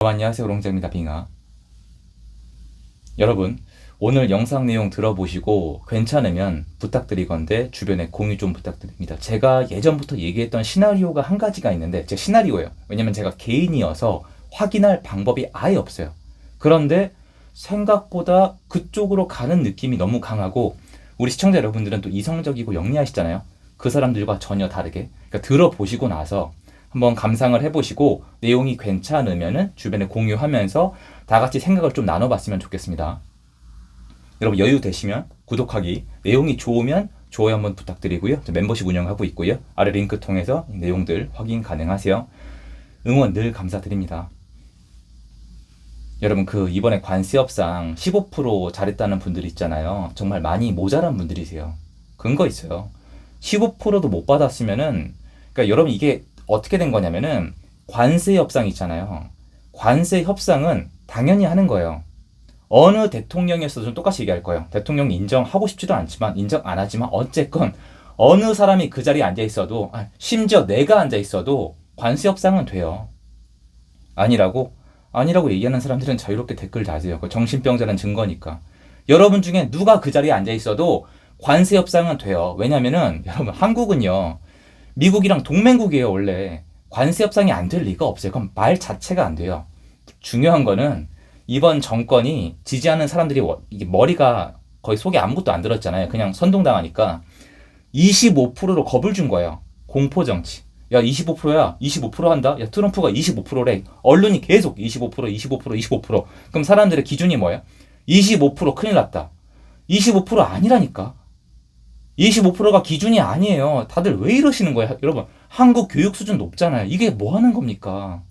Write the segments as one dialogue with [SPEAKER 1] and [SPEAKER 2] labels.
[SPEAKER 1] 안녕하세요. 롱재입니다. 빙하. 여러분 오늘 영상 내용 들어보시고 괜찮으면 부탁드리건데 주변에 공유 좀 부탁드립니다. 제가 예전부터 얘기했던 시나리오가 한 가지가 있는데 제 시나리오예요. 왜냐면 제가 개인이어서 확인할 방법이 아예 없어요. 그런데 생각보다 그쪽으로 가는 느낌이 너무 강하고 우리 시청자 여러분들은 또 이성적이고 영리하시잖아요. 그 사람들과 전혀 다르게. 그러니까 들어보시고 나서 한번 감상을 해보시고 내용이 괜찮으면은 주변에 공유하면서 다 같이 생각을 좀 나눠봤으면 좋겠습니다. 여러분 여유 되시면 구독하기, 내용이 좋으면 좋아요 한번 부탁드리고요. 저 멤버십 운영하고 있고요. 아래 링크 통해서 이 내용들 확인 가능하세요. 응원 늘 감사드립니다. 여러분 그 이번에 관세업상 15% 잘했다는 분들 있잖아요. 정말 많이 모자란 분들이세요. 근거 있어요. 15%도 못 받았으면은 그러니까 여러분 이게 어떻게 된 거냐면은 관세 협상 있잖아요. 관세 협상은 당연히 하는 거예요. 어느 대통령이었어도 좀 똑같이 얘기할 거예요. 대통령이 인정하고 싶지도 않지만 인정 안 하지만 어쨌건 어느 사람이 그 자리에 앉아 있어도 아, 심지어 내가 앉아 있어도 관세 협상은 돼요. 아니라고 아니라고 얘기하는 사람들은 자유롭게 댓글 다세요. 그 정신병자는 증거니까. 여러분 중에 누가 그 자리에 앉아 있어도 관세 협상은 돼요. 왜냐면은 여러분 한국은요. 미국이랑 동맹국이에요, 원래. 관세 협상이 안 될 리가 없어요. 그럼 말 자체가 안 돼요. 중요한 거는 이번 정권이 지지하는 사람들이 머리가 거의 속에 아무것도 안 들었잖아요. 그냥 선동당하니까 25%로 겁을 준 거예요. 공포 정치. 야, 25%야. 25% 한다. 야, 트럼프가 25%래. 언론이 계속 25%, 25%, 25%. 그럼 사람들의 기준이 뭐예요? 25% 큰일 났다. 25% 아니라니까. 25%가 기준이 아니에요. 다들 왜 이러시는 거예요? 여러분, 한국 교육 수준 높잖아요. 이게 뭐 하는 겁니까?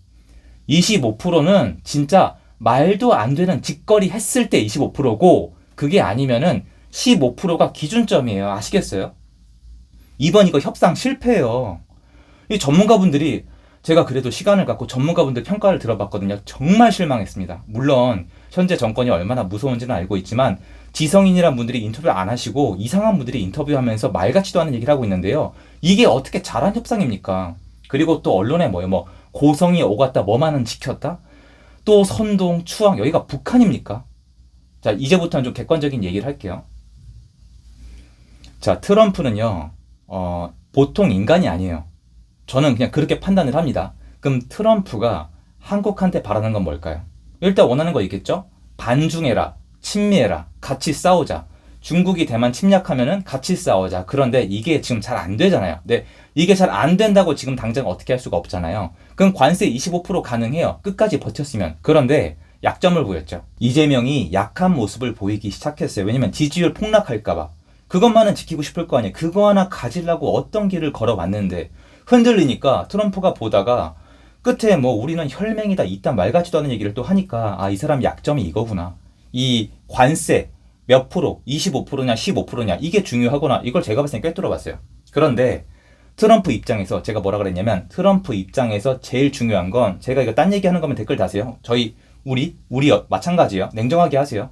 [SPEAKER 1] 25%는 진짜 말도 안 되는 짓거리 했을 때 25%고, 그게 아니면은 15%가 기준점이에요. 아시겠어요? 이번 이거 협상 실패예요. 이 전문가분들이 제가 그래도 시간을 갖고 전문가분들 평가를 들어봤거든요. 정말 실망했습니다. 물론 현재 정권이 얼마나 무서운지는 알고 있지만 지성인이란 분들이 인터뷰 안 하시고 이상한 분들이 인터뷰하면서 말 같지도 않은 얘기를 하고 있는데요. 이게 어떻게 잘한 협상입니까? 그리고 또 언론에 뭐예요? 뭐 고성이 오갔다 뭐만은 지켰다? 또 선동, 추앙 여기가 북한입니까? 자 이제부터는 좀 객관적인 얘기를 할게요. 자 트럼프는요 어, 보통 인간이 아니에요. 저는 그냥 그렇게 판단을 합니다. 그럼 트럼프가 한국한테 바라는 건 뭘까요? 일단 원하는 거 있겠죠? 반중해라, 친미해라, 같이 싸우자. 중국이 대만 침략하면은 같이 싸우자. 그런데 이게 지금 잘 안 되잖아요. 네, 이게 잘 안 된다고 지금 당장 어떻게 할 수가 없잖아요. 그럼 관세 25% 가능해요. 끝까지 버텼으면. 그런데 약점을 보였죠. 이재명이 약한 모습을 보이기 시작했어요. 왜냐면 지지율 폭락할까봐. 그것만은 지키고 싶을 거 아니에요. 그거 하나 가지려고 어떤 길을 걸어왔는데 흔들리니까 트럼프가 보다가 끝에 뭐 우리는 혈맹이다 이딴 말 같지도 않은 얘기를 또 하니까 아 이 사람 약점이 이거구나. 이 관세 몇 프로 25%냐 15%냐 이게 중요하구나. 이걸 제가 봤을 때 꿰뚫어봤어요. 그런데 트럼프 입장에서 제가 뭐라 그랬냐면 트럼프 입장에서 제일 중요한 건 제가 이거 딴 얘기하는 거면 댓글 다세요. 저희 우리 우리 어- 마찬가지예요. 냉정하게 하세요.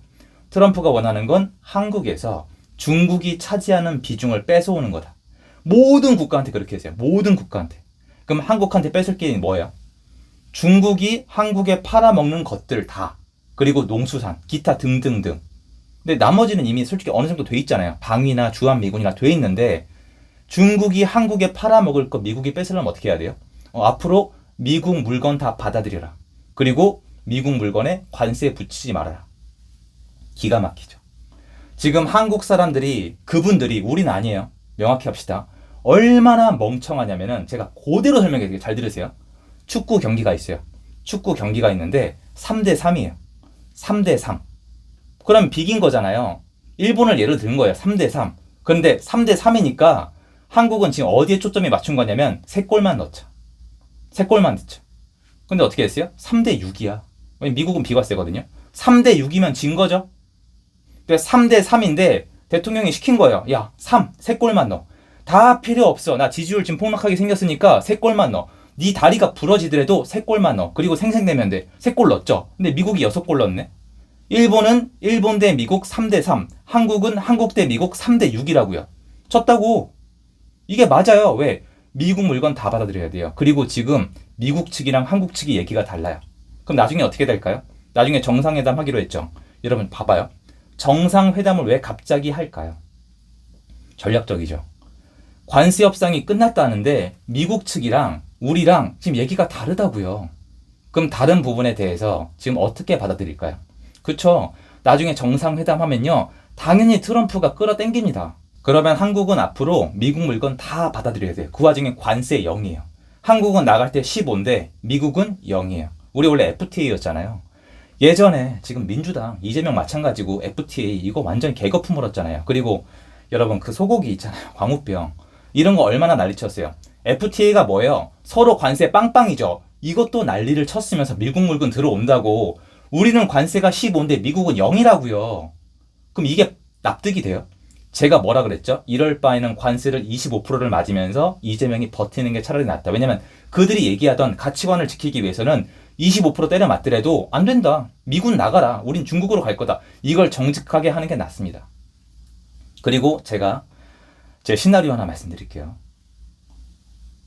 [SPEAKER 1] 트럼프가 원하는 건 한국에서 중국이 차지하는 비중을 뺏어오는 거다. 모든 국가한테 그렇게 하세요. 모든 국가한테. 그럼 한국한테 뺏을 게 뭐예요? 중국이 한국에 팔아먹는 것들 다. 그리고 농수산, 기타 등등등. 근데 나머지는 이미 솔직히 어느 정도 돼 있잖아요. 방위나 주한미군이나 돼 있는데 중국이 한국에 팔아먹을 거 미국이 뺏으려면 어떻게 해야 돼요? 어, 앞으로 미국 물건 다 받아들여라. 그리고 미국 물건에 관세 붙이지 말아라. 기가 막히죠. 지금 한국 사람들이 그분들이 우린 아니에요. 명확히 합시다. 얼마나 멍청하냐면은 제가 그대로 설명해 잘 들으세요. 축구 경기가 있어요. 축구 경기가 있는데 3대 3이에요. 3대 3. 그럼 비긴 거잖아요. 일본을 예를 든 거예요. 3대 3. 그런데 3대 3이니까 한국은 지금 어디에 초점이 맞춘 거냐면 세 골만 넣자. 세 골만 넣자. 근데 어떻게 했어요? 3대 6이야. 미국은 비과세거든요. 3대 6이면 진 거죠. 그래서 3대 3인데 대통령이 시킨 거예요. 야, 3, 세 골만 넣어. 다 필요 없어. 나 지지율 지금 폭락하게 생겼으니까 세 골만 넣어. 네 다리가 부러지더라도 세 골만 넣어. 그리고 생생내면 돼. 세 골 넣었죠. 근데 미국이 여섯 골 넣었네. 일본은 일본 대 미국 3대 3. 한국은 한국 대 미국 3대 6이라고요. 졌다고. 이게 맞아요. 왜? 미국 물건 다 받아들여야 돼요. 그리고 지금 미국 측이랑 한국 측이 얘기가 달라요. 그럼 나중에 어떻게 될까요? 나중에 정상회담 하기로 했죠. 여러분 봐봐요. 정상회담을 왜 갑자기 할까요? 전략적이죠. 관세 협상이 끝났다는데 미국 측이랑 우리랑 지금 얘기가 다르다고요. 그럼 다른 부분에 대해서 지금 어떻게 받아들일까요? 그쵸? 나중에 정상회담 하면요. 당연히 트럼프가 끌어당깁니다. 그러면 한국은 앞으로 미국 물건 다 받아들여야 돼요. 그 와중에 관세 0이에요. 한국은 나갈 때 15인데 미국은 0이에요. 우리 원래 FTA였잖아요. 예전에 지금 민주당 이재명 마찬가지고 FTA 이거 완전 개거품 물었잖아요. 그리고 여러분 그 소고기 있잖아요. 광우병. 이런 거 얼마나 난리쳤어요. FTA가 뭐예요? 서로 관세 빵빵이죠. 이것도 난리를 쳤으면서 미국 물건 들어온다고 우리는 관세가 15인데 미국은 0이라고요. 그럼 이게 납득이 돼요? 제가 뭐라 그랬죠? 이럴 바에는 관세를 25%를 맞으면서 이재명이 버티는 게 차라리 낫다. 왜냐면 그들이 얘기하던 가치관을 지키기 위해서는 25% 때려 맞더라도 안 된다. 미군 나가라. 우린 중국으로 갈 거다. 이걸 정직하게 하는 게 낫습니다. 그리고 제가 제 시나리오 하나 말씀드릴게요.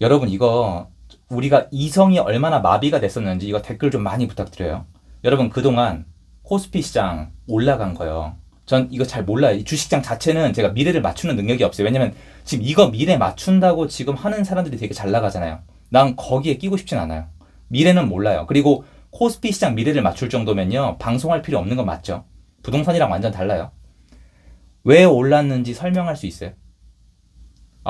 [SPEAKER 1] 여러분 이거 우리가 이성이 얼마나 마비가 됐었는지 이거 댓글 좀 많이 부탁드려요. 여러분 그동안 코스피 시장 올라간 거요. 전 이거 잘 몰라요. 이 주식장 자체는 제가 미래를 맞추는 능력이 없어요. 왜냐면 지금 이거 미래 맞춘다고 지금 하는 사람들이 되게 잘 나가잖아요. 난 거기에 끼고 싶진 않아요. 미래는 몰라요. 그리고 코스피 시장 미래를 맞출 정도면요. 방송할 필요 없는 건 맞죠. 부동산이랑 완전 달라요. 왜 올랐는지 설명할 수 있어요?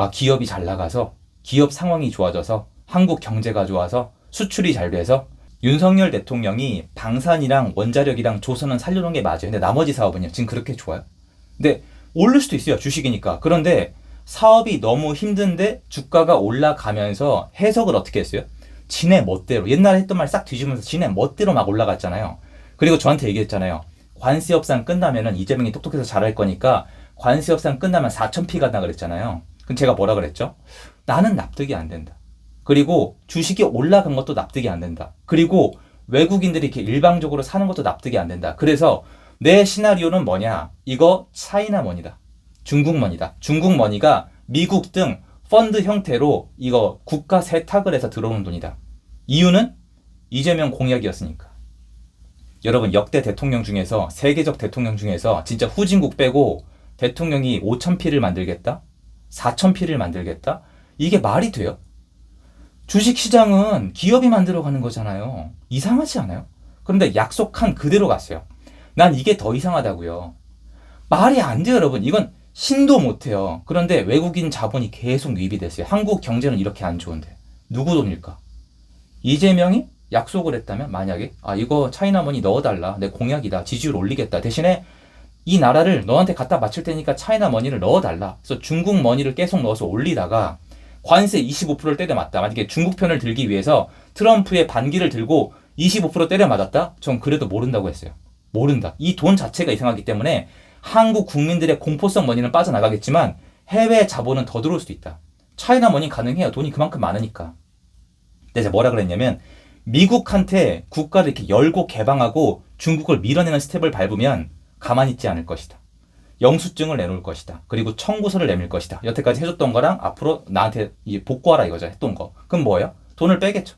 [SPEAKER 1] 아, 기업이 잘 나가서, 기업 상황이 좋아져서, 한국 경제가 좋아서, 수출이 잘 돼서, 윤석열 대통령이 방산이랑 원자력이랑 조선은 살려놓은 게 맞아요. 근데 나머지 사업은요, 지금 그렇게 좋아요? 근데 오를 수도 있어요. 주식이니까. 그런데 사업이 너무 힘든데 주가가 올라가면서 해석을 어떻게 했어요? 지네 멋대로. 옛날에 했던 말 싹 뒤집으면서 지네 멋대로 막 올라갔잖아요. 그리고 저한테 얘기했잖아요. 관세 협상 끝나면은 이재명이 똑똑해서 잘할 거니까 관세 협상 끝나면 4,000피 간다 그랬잖아요. 그럼 제가 뭐라 그랬죠? 나는 납득이 안 된다. 그리고 주식이 올라간 것도 납득이 안 된다. 그리고 외국인들이 이렇게 일방적으로 사는 것도 납득이 안 된다. 그래서 내 시나리오는 뭐냐? 이거 차이나 머니다. 중국 머니다. 중국 머니가 미국 등 펀드 형태로 이거 국가 세탁을 해서 들어오는 돈이다. 이유는 이재명 공약이었으니까. 여러분 역대 대통령 중에서 세계적 대통령 중에서 진짜 후진국 빼고 대통령이 5천 피를 만들겠다? 4천 피를 만들겠다? 이게 말이 돼요? 주식 시장은 기업이 만들어가는 거잖아요. 이상하지 않아요? 그런데 약속한 그대로 갔어요. 난 이게 더 이상하다고요. 말이 안 돼요, 여러분. 이건 신도 못해요. 그런데 외국인 자본이 계속 유입이 됐어요. 한국 경제는 이렇게 안 좋은데. 누구 돈일까? 이재명이 약속을 했다면 만약에 아 이거 차이나머니 넣어달라 내 공약이다 지지율 올리겠다 대신에 이 나라를 너한테 갖다 바칠 테니까 차이나 머니를 넣어달라. 그래서 중국 머니를 계속 넣어서 올리다가 관세 25%를 때려 맞다. 만약에 중국 편을 들기 위해서 트럼프의 반기를 들고 25% 때려 맞았다? 전 그래도 모른다고 했어요. 모른다. 이 돈 자체가 이상하기 때문에 한국 국민들의 공포성 머니는 빠져나가겠지만 해외 자본은 더 들어올 수도 있다. 차이나 머니 가능해요. 돈이 그만큼 많으니까. 근데 제가 뭐라 그랬냐면 미국한테 국가를 이렇게 열고 개방하고 중국을 밀어내는 스텝을 밟으면 가만히 있지 않을 것이다. 영수증을 내놓을 것이다. 그리고 청구서를 내밀 것이다. 여태까지 해줬던 거랑 앞으로 나한테 복구하라 이거죠. 했던 거. 그럼 뭐예요? 돈을 빼겠죠.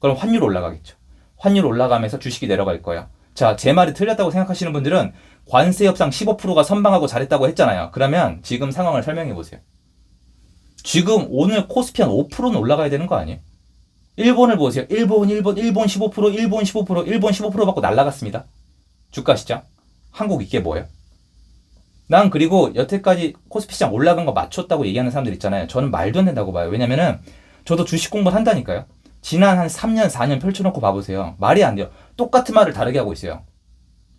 [SPEAKER 1] 그럼 환율 올라가겠죠. 환율 올라가면서 주식이 내려갈 거야. 자, 제 말이 틀렸다고 생각하시는 분들은 관세 협상 15%가 선방하고 잘했다고 했잖아요. 그러면 지금 상황을 설명해 보세요. 지금 오늘 코스피 한 5%는 올라가야 되는 거 아니에요? 일본을 보세요. 일본, 일본, 일본 15%, 일본 15%, 일본 15% 받고 날라갔습니다. 주가 시장. 한국 이게 뭐예요? 난 그리고 여태까지 코스피 시장 올라간 거 맞췄다고 얘기하는 사람들 있잖아요. 저는 말도 안 된다고 봐요. 왜냐면은 저도 주식 공부를 한다니까요. 지난 한 3년, 4년 펼쳐놓고 봐보세요. 말이 안 돼요. 똑같은 말을 다르게 하고 있어요.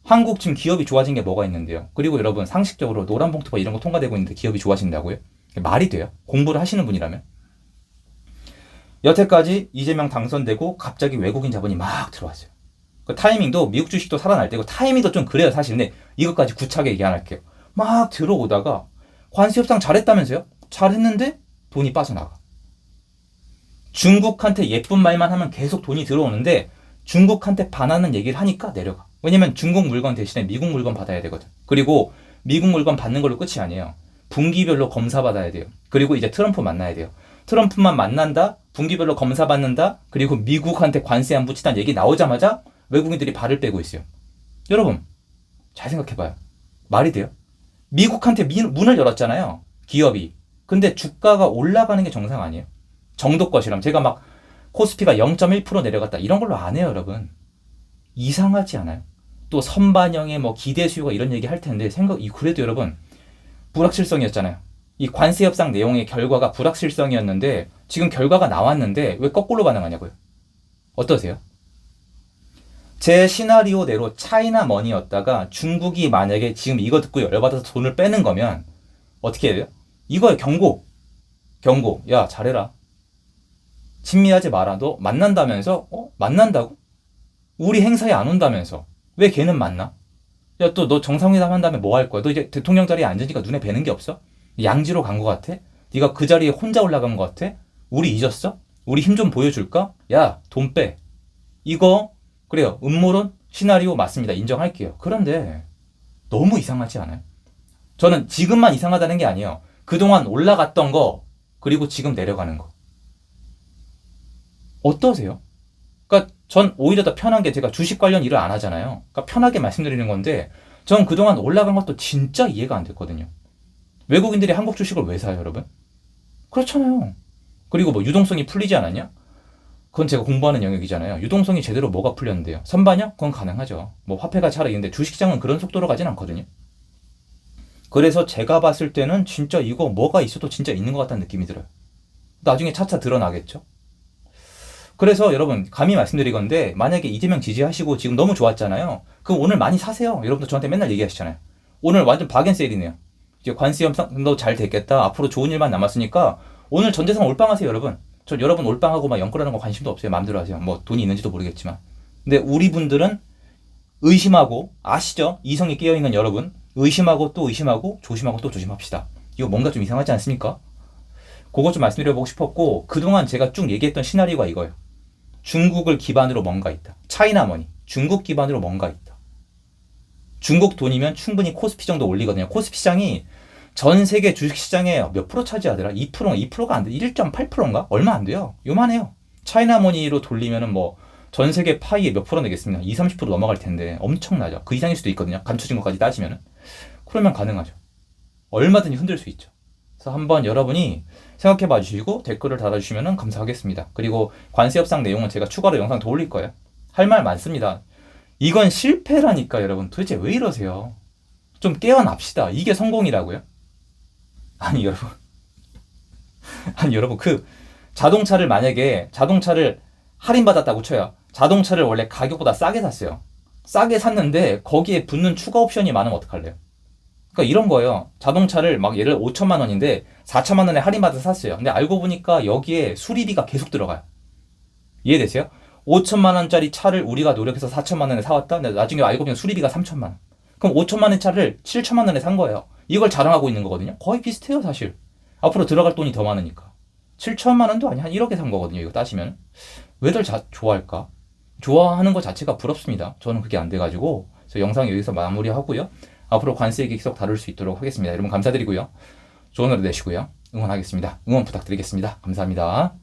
[SPEAKER 1] 한국 지금 기업이 좋아진 게 뭐가 있는데요. 그리고 여러분 상식적으로 노란 봉투가 이런 거 통과되고 있는데 기업이 좋아진다고요? 말이 돼요? 공부를 하시는 분이라면? 여태까지 이재명 당선되고 갑자기 외국인 자본이 막 들어왔어요. 그 타이밍도 미국 주식도 살아날 때고 타이밍도 좀 그래요 사실. 근데 이것까지 구차하게 얘기 안 할게요. 막 들어오다가 관세 협상 잘했다면서요? 잘했는데 돈이 빠져나가. 중국한테 예쁜 말만 하면 계속 돈이 들어오는데 중국한테 반하는 얘기를 하니까 내려가. 왜냐면 중국 물건 대신에 미국 물건 받아야 되거든. 그리고 미국 물건 받는 걸로 끝이 아니에요. 분기별로 검사 받아야 돼요. 그리고 이제 트럼프 만나야 돼요. 트럼프만 만난다, 분기별로 검사 받는다, 그리고 미국한테 관세 안 붙이다는 얘기 나오자마자 외국인들이 발을 빼고 있어요. 여러분, 잘 생각해봐요. 말이 돼요? 미국한테 미- 문을 열었잖아요. 기업이. 근데 주가가 올라가는 게 정상 아니에요? 정도 것이라면 제가 막 코스피가 0.1% 내려갔다 이런 걸로 안 해요, 여러분. 이상하지 않아요? 또 선반영의 뭐 기대 수요가 이런 얘기 할 텐데 생각 이 그래도 여러분 불확실성이었잖아요. 이 관세 협상 내용의 결과가 불확실성이었는데 지금 결과가 나왔는데 왜 거꾸로 반응하냐고요? 어떠세요? 제 시나리오대로 차이나 머니였다가 중국이 만약에 지금 이거 듣고 열받아서 돈을 빼는 거면 어떻게 해야 돼요? 이거에 경고. 경고. 야, 잘해라. 친미하지 마라. 너 만난다면서? 어? 만난다고? 우리 행사에 안 온다면서. 왜 걔는 만나? 야, 또 너 정상회담 한 다음에 뭐 할 거야? 너 이제 대통령 자리에 앉으니까 눈에 뵈는 게 없어? 양지로 간거 같아? 네가 그 자리에 혼자 올라간 거 같아? 우리 잊었어? 우리 힘 좀 보여줄까? 야, 돈 빼. 이거 그래요. 음모론 시나리오 맞습니다. 인정할게요. 그런데 너무 이상하지 않아요? 저는 지금만 이상하다는 게 아니에요. 그동안 올라갔던 거 그리고 지금 내려가는 거. 어떠세요? 그러니까 전 오히려 더 편한 게 제가 주식 관련 일을 안 하잖아요. 그러니까 편하게 말씀드리는 건데 전 그동안 올라간 것도 진짜 이해가 안 됐거든요. 외국인들이 한국 주식을 왜 사요, 여러분? 그렇잖아요. 그리고 뭐 유동성이 풀리지 않았냐? 그건 제가 공부하는 영역이잖아요. 유동성이 제대로 뭐가 풀렸는데요? 선반영? 그건 가능하죠. 뭐 화폐가 차라있는데 주식시장은 그런 속도로 가진 않거든요. 그래서 제가 봤을 때는 진짜 이거 뭐가 있어도 진짜 있는 것 같다는 느낌이 들어요. 나중에 차차 드러나겠죠? 그래서 여러분 감히 말씀드리건데 만약에 이재명 지지하시고 지금 너무 좋았잖아요. 그럼 오늘 많이 사세요. 여러분들 저한테 맨날 얘기하시잖아요. 오늘 완전 박앤세일이네요. 이제 관세 협상도 잘 됐겠다. 앞으로 좋은 일만 남았으니까 오늘 전재산 올빵하세요, 여러분. 저 여러분 올빵하고 막 연끌하는 거 관심도 없어요. 마음대로 하세요. 뭐 돈이 있는지도 모르겠지만. 근데 우리 분들은 의심하고 아시죠? 이성이 깨어 있는 여러분 의심하고 또 의심하고 조심하고 또 조심합시다. 이거 뭔가 좀 이상하지 않습니까? 그거 좀 말씀드려보고 싶었고 그동안 제가 쭉 얘기했던 시나리오가 이거예요. 중국을 기반으로 뭔가 있다. 차이나 머니. 중국 기반으로 뭔가 있다. 중국 돈이면 충분히 코스피 정도 올리거든요. 코스피 시장이 전 세계 주식 시장에 몇 프로 차지하더라? 2%, 2%가 안 돼. 1.8%인가? 얼마 안 돼요. 요만해요. 차이나 머니로 돌리면은 뭐 전 세계 파이에 몇 프로 내겠습니까? 2, 30% 넘어갈 텐데 엄청나죠. 그 이상일 수도 있거든요. 감춰진 것까지 따지면은. 그러면 가능하죠. 얼마든지 흔들 수 있죠. 그래서 한번 여러분이 생각해 봐 주시고 댓글을 달아 주시면 감사하겠습니다. 그리고 관세 협상 내용은 제가 추가로 영상 더 올릴 거예요. 할 말 많습니다. 이건 실패라니까 여러분 도대체 왜 이러세요? 좀 깨어납시다. 이게 성공이라고요? 아니 여러분 아니 여러분 그 자동차를 만약에 자동차를 할인받았다고 쳐요. 자동차를 원래 가격보다 싸게 샀어요. 싸게 샀는데 거기에 붙는 추가 옵션이 많으면 어떡할래요? 그러니까 이런 거예요. 자동차를 막 예를 5천만 원인데 4천만 원에 할인받아서 샀어요. 근데 알고 보니까 여기에 수리비가 계속 들어가요. 이해되세요? 5천만 원짜리 차를 우리가 노력해서 4천만 원에 사왔다. 근데 나중에 알고 보면 수리비가 3천만 원. 그럼 5천만 원 차를 7천만 원에 산 거예요. 이걸 자랑하고 있는 거거든요. 거의 비슷해요, 사실. 앞으로 들어갈 돈이 더 많으니까. 7천만 원도 아니 한 1억에 산 거거든요. 이거 따시면. 왜들 자, 좋아할까? 좋아하는 것 자체가 부럽습니다. 저는 그게 안 돼가지고. 그래서 영상 여기서 마무리하고요. 앞으로 관세 얘기 계속 다룰 수 있도록 하겠습니다. 여러분 감사드리고요. 좋은 하루 되시고요. 응원하겠습니다. 응원 부탁드리겠습니다. 감사합니다.